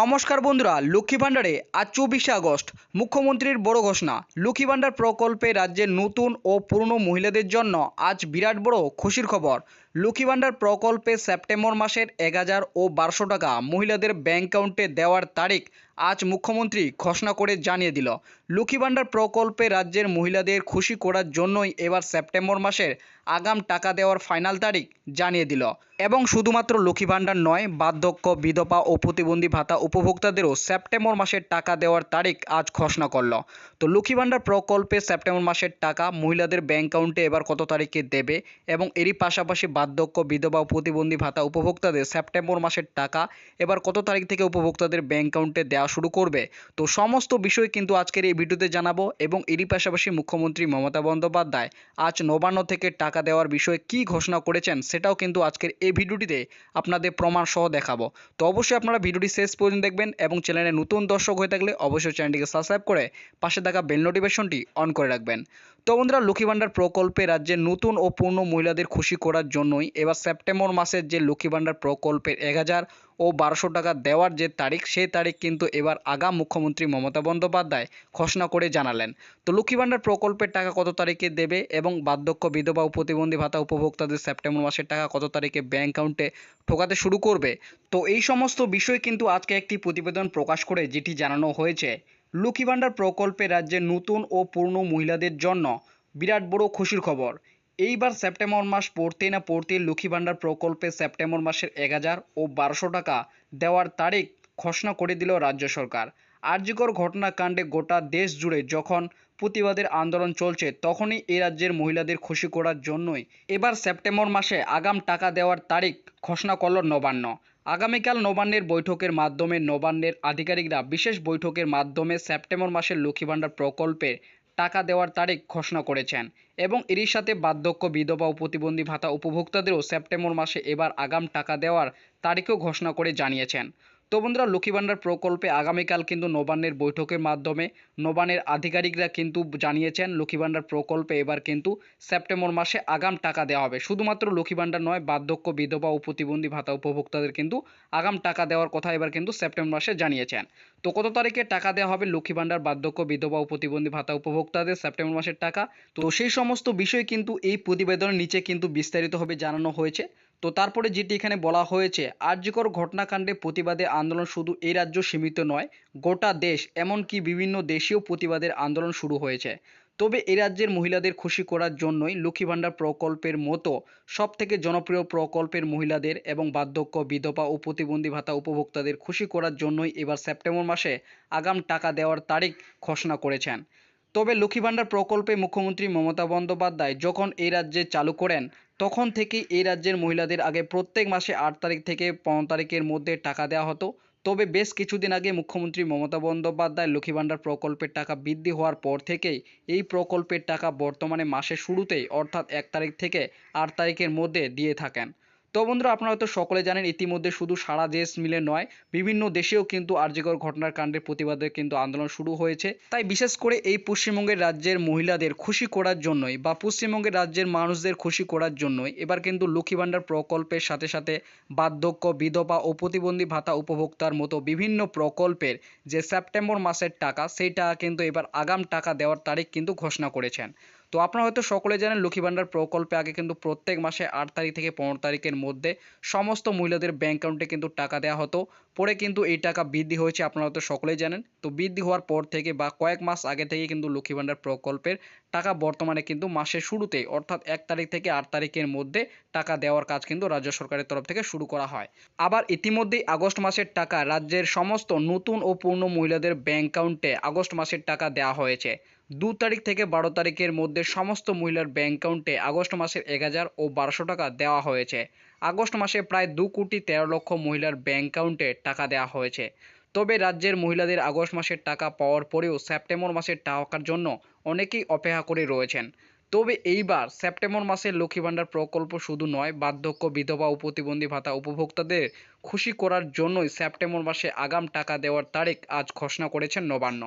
নমস্কার বন্ধুরা, লক্ষ্মী ভাণ্ডারে আজ চব্বিশে আগস্ট, মুখ্যমন্ত্রীর বড় ঘোষণা। লক্ষ্মী ভাণ্ডার প্রকল্পে রাজ্যের নতুন ও পুরনো মহিলাদের জন্য আজ বিরাট বড় খুশির খবর। লক্ষ্মী ভাণ্ডার প্রকল্পে সেপ্টেম্বর মাসের এক হাজার ও বারোশো টাকা মহিলাদের ব্যাংক অ্যাকাউন্টে দেওয়ার তারিখ আজ মুখ্যমন্ত্রী ঘোষণা করে জানিয়ে দিল। লক্ষ্মী ভাণ্ডার প্রকল্পে রাজ্যের মহিলাদের খুশি করার জন্যই এবার সেপ্টেম্বর মাসের আগাম টাকা দেওয়ার ফাইনাল তারিখ জানিয়ে দিল। এবং শুধুমাত্র লক্ষ্মী ভাণ্ডার নয়, বার্ধক্য, বিধবা ও প্রতিবন্ধী ভাতা উপভোক্তাদেরও সেপ্টেম্বর মাসের টাকা দেওয়ার তারিখ আজ ঘোষণা করল। তো লক্ষ্মী ভাণ্ডার প্রকল্পে সেপ্টেম্বর মাসের টাকা মহিলাদের ব্যাংক অ্যাকাউন্টে এবার কত তারিখে দেবে এবং এরই পাশাপাশি বার্ধক্য, বিধবা ও প্রতিবন্ধী ভাতা উপভোক্তাদের সেপ্টেম্বর মাসের টাকা, এবার কত তারিখ থেকে উপভোক্তাদের ব্যাংক অ্যাকাউন্টে দেওয়া শুরু করবে? তো সমস্ত বিষয় কিন্তু আজকের এই ভিডিওতে জানাব এবং এরই পাশাপাশি মুখ্যমন্ত্রী মমতা বন্দ্যোপাধ্যায় আজ নবান্ন থেকে টাকা দেওয়ার বিষয়ে কী ঘোষণা করেছেন সেটাও কিন্তু আজকের এই ভিডিওটিতে আপনাদের প্রমাণ সহ দেখাবো। তো অবশ্যই আপনারা ভিডিওটি শেষ পর্যন্ত দেখবেন এবং চ্যানেলে নতুন দর্শক হয়ে থাকলে অবশ্যই চ্যানেলটিকে সাবস্ক্রাইব করে পাশে থাকা বেল নোটিফিকেশনটি অন করে রাখবেন। তো বন্ধুরা লক্ষ্মী ভাণ্ডার প্রকল্পে রাজ্যের নতুন ও পূর্ণ মহিলাদের খুশি করার জন্যই এবার সেপ্টেম্বর মাসের যে লক্ষ্মী ভাণ্ডার প্রকল্পের এক হাজার ও বারোশো টাকা দেওয়ার যে তারিখ, সেই তারিখ কিন্তু এবার আগাম মুখ্যমন্ত্রী মমতা বন্দ্যোপাধ্যায় ঘোষণা করে জানালেন। তো লক্ষ্মী ভাণ্ডার প্রকল্পের টাকা কত তারিখে দেবে এবং বার্ধক্য বিধবা ও প্রতিবন্ধী ভাতা উপভোক্তাদের সেপ্টেম্বর মাসের টাকা কত তারিখে ব্যাঙ্ক অ্যাকাউন্টে ঠোকাতে শুরু করবে? তো এই সমস্ত বিষয় কিন্তু আজকে একটি প্রতিবেদন প্রকাশ করে যেটি জানানো হয়েছে। লক্ষ্মী ভাণ্ডার প্রকল্পে রাজ্যের নতুন ও পূর্ণ মহিলাদের জন্য বিরাট বড় খুশির খবর। এইবার সেপ্টেম্বর মাস পড়তে না পড়তে লক্ষ্মী ভাণ্ডার প্রকল্পে সেপ্টেম্বর মাসের এক হাজার ও বারোশো টাকা দেওয়ার তারিখ ঘোষণা করে দিল রাজ্য সরকার। আর্যিকর ঘটনাকাণ্ডে গোটা দেশ জুড়ে যখন প্রতিবাদের আন্দোলন চলছে, তখনই এই রাজ্যের মহিলাদের খুশি করার জন্যই এবার সেপ্টেম্বর মাসে আগাম টাকা দেওয়ার তারিখ ঘোষণা করল নবান্ন। আগামীকাল নবান্নের বৈঠকের মাধ্যমে নবান্নের আধিকারিকরা বিশেষ বৈঠকের মাধ্যমে সেপ্টেম্বর মাসের লক্ষ্মী ভাণ্ডার প্রকল্পে টাকা দেওয়ার তারিখ ঘোষণা করেছেন এবং এরই সাথে বার্ধক্য বিধবা ও প্রতিবন্ধী ভাতা উপভোক্তাদেরও সেপ্টেম্বর মাসে এবার আগাম টাকা দেওয়ার তারিখও ঘোষণা করে জানিয়েছেন। তো বন্ধুরা, লক্ষ্মী ভাণ্ডার প্রকল্পে আগামীকাল কিন্তু নবান্নের বৈঠকের মাধ্যমে নবান্নের আধিকারিকরা কিন্তু জানিয়েছেন, লক্ষ্মী ভাণ্ডার প্রকল্পে এবার কিন্তু সেপ্টেম্বর মাসে আগাম টাকা দেওয়া হবে। শুধুমাত্র লক্ষ্মী ভাণ্ডার নয়, বার্ধক্য বিধবা ও প্রতিবন্ধী ভাতা উপভোক্তাদের কিন্তু আগাম টাকা দেওয়ার কথা এবার কিন্তু সেপ্টেম্বর মাসে জানিয়েছেন। তো কত তারিখে টাকা দেওয়া হবে লক্ষ্মী ভাণ্ডার, বার্ধক্য বিধবা ও প্রতিবন্ধী ভাতা উপভোক্তাদের সেপ্টেম্বর মাসের টাকা? তো সেই সমস্ত বিষয় কিন্তু এই প্রতিবেদনের নিচে কিন্তু বিস্তারিতভাবে জানানো হয়েছে। তো তারপরে যেটি এখানে বলা হয়েছে, আর্যকর ঘটনাকাণ্ডে প্রতিবাদে আন্দোলন শুধু এই রাজ্য সীমিত নয়, গোটা দেশ এমনকি বিভিন্ন দেশেও প্রতিবাদের আন্দোলন শুরু হয়েছে। তবে এ রাজ্যের মহিলাদের খুশি করার জন্যই লক্ষ্মী ভাণ্ডার প্রকল্পের মতো সব থেকে জনপ্রিয় প্রকল্পের মহিলাদের এবং বার্ধক্য, বিধবা ও প্রতিবন্ধী ভাতা উপভোক্তাদের খুশি করার জন্যই এবার সেপ্টেম্বর মাসে আগাম টাকা দেওয়ার তারিখ ঘোষণা করেছেন। তবে লক্ষ্মী ভাণ্ডার প্রকল্পে মুখ্যমন্ত্রী মমতা বন্দ্যোপাধ্যায় যখন এই রাজ্যে চালু করেন, তখন থেকেই এই রাজ্যের মহিলাদের আগে প্রত্যেক মাসে আট তারিখ থেকে পনেরো তারিখের মধ্যে টাকা দেওয়া হতো। তবে বেশ কিছুদিন আগে মুখ্যমন্ত্রী মমতা বন্দ্যোপাধ্যায় লক্ষ্মী ভাণ্ডার প্রকল্পের টাকা বৃদ্ধি হওয়ার পর থেকেই এই প্রকল্পের টাকা বর্তমানে মাসের শুরুতেই, অর্থাৎ এক তারিখ থেকে আট তারিখের মধ্যে দিয়ে থাকেন। তো বন্ধুরা, আপনারা হয়তো সকলে জানেন, ইতিমধ্যে শুধু সারা দেশ মিলে নয়, বিভিন্ন দেশেও কিন্তু আর্যকর ঘটনার কাণ্ডের প্রতিবাদে কিন্তু আন্দোলন শুরু হয়েছে। তাই বিশেষ করে এই পশ্চিমবঙ্গের রাজ্যের মহিলাদের খুশি করার জন্যই বা পশ্চিমবঙ্গের রাজ্যের মানুষদের খুশি করার জন্যই এবার কিন্তু লক্ষ্মী ভাণ্ডার প্রকল্পের সাথে সাথে বার্ধক্য, বিধবা ও প্রতিবন্ধী ভাতা উপভোক্তার মতো বিভিন্ন প্রকল্পের যে সেপ্টেম্বর মাসের টাকা সেই টাকা কিন্তু এবার আগাম টাকা দেওয়ার তারিখ কিন্তু ঘোষণা করেছেন। তো আপনারা হয়তো সকলে জানেন লক্ষ্মী ভাণ্ডার প্রকল্পে আগে কিন্তু প্রত্যেক মাসে আট তারিখ থেকে পনেরো তারিখের মধ্যে সমস্ত মহিলাদের ব্যাঙ্ক অ্যাকাউন্টে কিন্তু টাকা দেওয়া হতো। পরে কিন্তু এই টাকা বৃদ্ধি হয়েছে, আপনারা হয়তো সকলেই জানেন। তো বৃদ্ধি হওয়ার পর থেকে বা কয়েক মাস আগে থেকে কিন্তু লক্ষ্মী ভাণ্ডার প্রকল্পের টাকা বর্তমানে কিন্তু মাসের শুরুতেই, অর্থাৎ এক তারিখ থেকে আট তারিখের মধ্যে টাকা দেওয়ার কাজ কিন্তু রাজ্য সরকারের তরফ থেকে শুরু করা হয়। আবার ইতিমধ্যেই আগস্ট মাসের টাকা রাজ্যের সমস্ত নতুন ও পূর্ণ মহিলাদের ব্যাঙ্ক অ্যাকাউন্টে আগস্ট মাসের টাকা দেওয়া হয়েছে। দু তারিখ থেকে বারো তারিখের মধ্যে সমস্ত মহিলার ব্যাঙ্ক অ্যাকাউন্টে আগস্ট মাসের এক হাজার ও বারোশো টাকা দেওয়া হয়েছে। আগস্ট মাসে প্রায় দু কোটি তেরো লক্ষ মহিলার ব্যাঙ্ক অ্যাকাউন্টে টাকা দেওয়া হয়েছে। তবে রাজ্যের মহিলাদের আগস্ট মাসের টাকা পাওয়ার পরেও সেপ্টেম্বর মাসের টাকার জন্য অনেকেই অপেক্ষা করে রয়েছেন। তবে এইবার সেপ্টেম্বর মাসের লক্ষ্মী ভাণ্ডার প্রকল্প শুধু নয়, বার্ধক্য বিধবা ও প্রতিবন্ধী ভাতা উপভোক্তাদের খুশি করার জন্যই সেপ্টেম্বর মাসে আগাম টাকা দেওয়ার তারিখ আজ ঘোষণা করেছেন নবান্ন।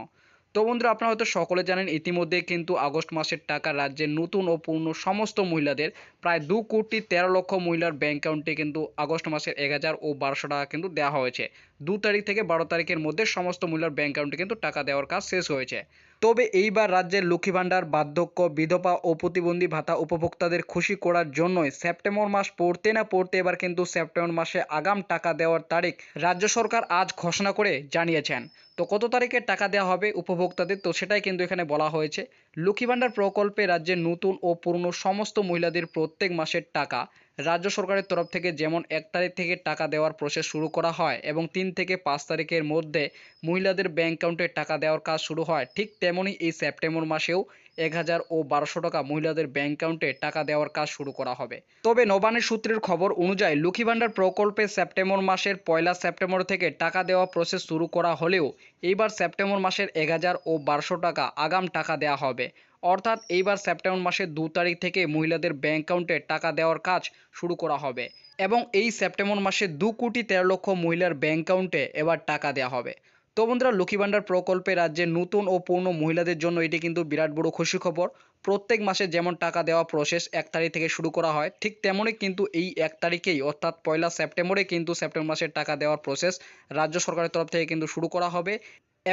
তো বন্ধুরা, আপনারা হয়তো সকলে জানেন, ইতিমধ্যে কিন্তু আগস্ট মাসের টাকা রাজ্যের নতুন ও পূর্ণ সমস্ত মহিলাদের প্রায় দু কোটি তেরো লক্ষ মহিলার ব্যাংক অ্যাকাউন্টে কিন্তু আগস্ট মাসের এক হাজার ও বারোশো টাকা কিন্তু দেওয়া হয়েছে। দু তারিখ থেকে বারো তারিখের মধ্যে সমস্ত মহিলার ব্যাংক অ্যাকাউন্টে কিন্তু টাকা দেওয়ার কাজ শেষ হয়েছে। তবে এইবার রাজ্যের লক্ষ্মী ভাণ্ডার, বার্ধক্য, বিধবা ও প্রতিবন্ধী ভাতা উপভোক্তাদের খুশি করার জন্যই সেপ্টেম্বর মাস পড়তে না পড়তে এবার কিন্তু সেপ্টেম্বর মাসে আগাম টাকা দেওয়ার তারিখ রাজ্য সরকার আজ ঘোষণা করে জানিয়েছেন। তো কত তারিখে টাকা দেওয়া হবে উপভোক্তাদের? তো সেটাই কিন্তু এখানে বলা হয়েছে। লক্ষ্মী ভাণ্ডার প্রকল্পে রাজ্যের নতুন ও পুরনো সমস্ত মহিলাদের প্রত্যেক মাসের টাকা রাজ্য সরকারের তরফ থেকে যেমন এক তারিখ থেকে টাকা দেওয়ার প্রসেস শুরু করা হয় এবং তিন থেকে পাঁচ তারিখের মধ্যে মহিলাদের ব্যাংক অ্যাকাউন্টে টাকা দেওয়ার কাজ শুরু হয়, ঠিক তেমনই এই সেপ্টেম্বর মাসেও এক হাজার ও বারোশো টাকা মহিলাদের ব্যাংক অ্যাকাউন্টে টাকা দেওয়ার কাজ শুরু করা হবে। তবে নবান্নের সূত্রের খবর অনুযায়ী লক্ষ্মী ভাণ্ডার প্রকল্পে সেপ্টেম্বর মাসের পয়লা সেপ্টেম্বর থেকে টাকা দেওয়া প্রসেস শুরু করা হলেও এইবার সেপ্টেম্বর মাসের এক হাজার ও বারোশো টাকা আগাম টাকা দেওয়া হবে। অর্থাৎ এইবার সেপ্টেম্বর মাসের দু তারিখ থেকে মহিলাদের ব্যাংক অ্যাকাউন্টে টাকা দেওয়ার কাজ শুরু করা হবে এবং এই সেপ্টেম্বর মাসে দু কোটি তেরো লক্ষ মহিলার ব্যাংক অ্যাকাউন্টে এবার টাকা দেওয়া হবে। তো বন্ধুরা, লক্ষ্মী ভাণ্ডার প্রকল্পে রাজ্যে নতুন ও পূর্ণ মহিলাদের জন্য এটি কিন্তু বিরাট বড় খুশি খবর। প্রত্যেক মাসে যেমন টাকা দেওয়া প্রসেস এক তারিখ থেকে শুরু করা হয়, ঠিক তেমনই কিন্তু এই এক তারিখেই, অর্থাৎ পয়লা সেপ্টেম্বরে কিন্তু সেপ্টেম্বর মাসের টাকা দেওয়ার প্রসেস রাজ্য সরকারের তরফ থেকে কিন্তু শুরু করা হবে।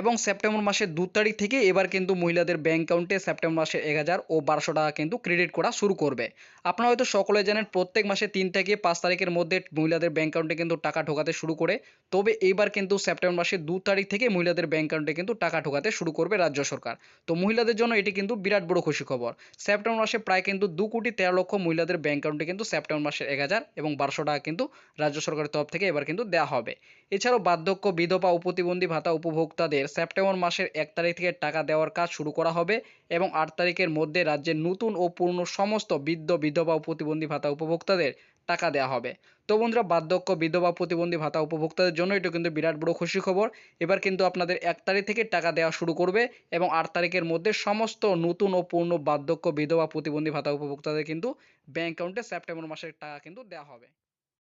এবং সেপ্টেম্বর মাসের দু তারিখ থেকে এবার কিন্তু মহিলাদের ব্যাংক অ্যাকাউন্টে সেপ্টেম্বর মাসে এক হাজার ও বারোশো টাকা কিন্তু ক্রেডিট করা শুরু করবে। আপনারা হয়তো সকলে জানেন প্রত্যেক মাসে তিন থেকে পাঁচ তারিখের মধ্যে মহিলাদের ব্যাংক অ্যাকাউন্টে কিন্তু টাকা ঢোকাতে শুরু করে, তবে এইবার কিন্তু সেপ্টেম্বর মাসের দু তারিখ থেকে মহিলাদের ব্যাংক অ্যাকাউন্টে কিন্তু টাকা ঢোকাতে শুরু করবে রাজ্য সরকার। তো মহিলাদের জন্য এটি কিন্তু বিরাট বড় খুশি খবর। সেপ্টেম্বর মাসে প্রায় কিন্তু দু কোটি তেরো লক্ষ মহিলাদের ব্যাংক অ্যাকাউন্টে কিন্তু সেপ্টেম্বর মাসের এক হাজার এবং বারোশো টাকা কিন্তু রাজ্য সরকারের তরফ থেকে এবার কিন্তু দেওয়া হবে। এছাড়াও বার্ধক্য, বিধবা ও প্রতিবন্ধী ভাতা উপভোক্তাদের সেপ্টেম্বর মাসের এক তারিখ থেকে টাকা দেওয়ার কাজ শুরু করা হবে এবং আট তারিখের মধ্যে রাজ্যের নতুন ও পূর্ণ সমস্ত বৃদ্ধ, বিধবা ও প্রতিবন্ধী ভাতা উপভোক্তাদের টাকা দেওয়া হবে। তো বন্ধুরা, বার্ধক্য, বিধবা, প্রতিবন্ধী ভাতা উপভোক্তাদের জন্য এটা কিন্তু বিরাট বড় খুশি খবর। এবার কিন্তু আপনাদের এক তারিখ থেকে টাকা দেওয়া শুরু করবে এবং আট তারিখের মধ্যে সমস্ত নতুন ও পূর্ণ বার্ধক্য, বিধবা, প্রতিবন্ধী ভাতা উপভোক্তাদের কিন্তু ব্যাংক অ্যাকাউন্টে সেপ্টেম্বর মাসের টাকা কিন্তু দেওয়া হবে।